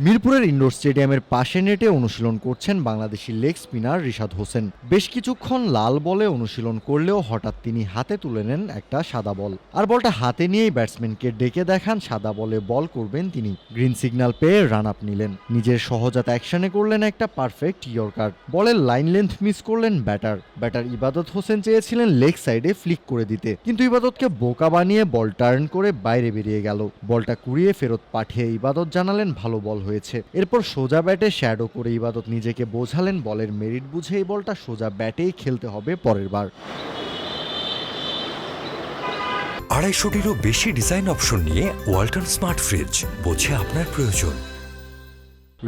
মিরপুরের ইনডোর স্টেডিয়ামের পাশে নেটে অনুশীলন করছেন বাংলাদেশি লেগ স্পিনার রিশাদ হোসেন। বেশ কিছুক্ষণ লাল বলে অনুশীলন করলেও হঠাৎ তিনি হাতে তুলে নেন একটা সাদা বল। আর বলটা হাতে নিয়েই ব্যাটসম্যানকে ডেকে দেখান সাদা বলে বল করবেন তিনি। গ্রিন সিগন্যাল পেয়ে রান আপ নিলেন। নিজের সহজাত অ্যাকশনে করলেন একটা পারফেক্ট ইয়র্কার। বলের লাইন লেন্থ মিস করলেন ব্যাটার। ব্যাটার ইবাদত হোসেন চেয়েছিলেন লেগ সাইডে ফ্লিক করে দিতে। কিন্তু ইবাদতকে বোকা বানিয়ে বল টার্ন করে বাইরে বেরিয়ে গেল। বলটা কুড়িয়ে ফেরত পাঠিয়ে ইবাদত জানালেন ভালো বল হয়েছে। এরপর সোজা ব্যাটে শ্যাডো করে ইবাদত নিজেকে বোঝালেন বলের মেরিট বুঝে এই বলটা সোজা ব্যাটেই খেলতে হবে পরের বার। আড়াইশোটিরও বেশি ডিজাইন অপশন নিয়ে ওয়ালটন স্মার্ট ফ্রিজ বোঝে আপনার প্রয়োজন।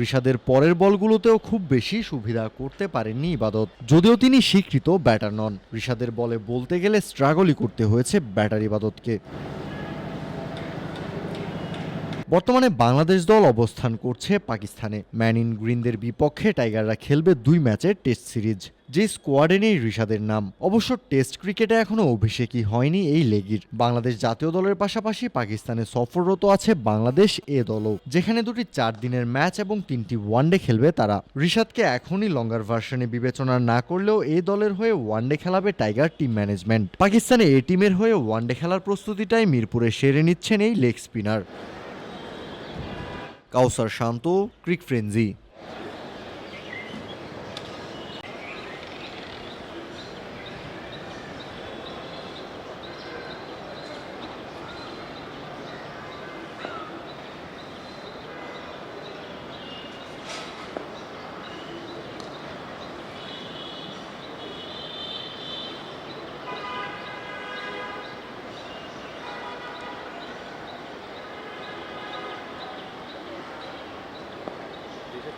ঋষাদের পরের বলগুলোতেও খুব বেশি সুবিধা করতে পারেননি ইবাদত যদিও তিনি স্বীকৃত ব্যাটার নন। ঋষাদের বলে বলতে গেলে স্ট্রাগলই করতে হয়েছে ব্যাটার ইবাদতকে। বর্তমানে বাংলাদেশ দল অবস্থান করছে পাকিস্তানে। ম্যান ইন গ্রিনদের বিপক্ষে টাইগাররা খেলবে দুই ম্যাচের টেস্ট সিরিজ। যে স্কোয়াডে নেই ঋষাদের নাম। অবশ্য টেস্ট ক্রিকেটে এখনও অভিষেকই হয়নি এই লেগির। বাংলাদেশ জাতীয় দলের পাশাপাশি পাকিস্তানে সফররত আছে বাংলাদেশ এ দলও। যেখানে দুটি চার দিনের ম্যাচ এবং তিনটি ওয়ানডে খেলবে তারা। ঋষাদকে এখনই লঙ্গার ভার্সনে বিবেচনা না করলেও এই দলের হয়ে ওয়ানডে খেলাবে টাইগার টিম ম্যানেজমেন্ট। পাকিস্তানে এ টিমের হয়ে ওয়ানডে খেলার প্রস্তুতিটাই মিরপুরে সেরে নিচ্ছেন এই leg spinner. Kawsar Shanto cric frenzy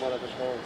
মারাতে সহজ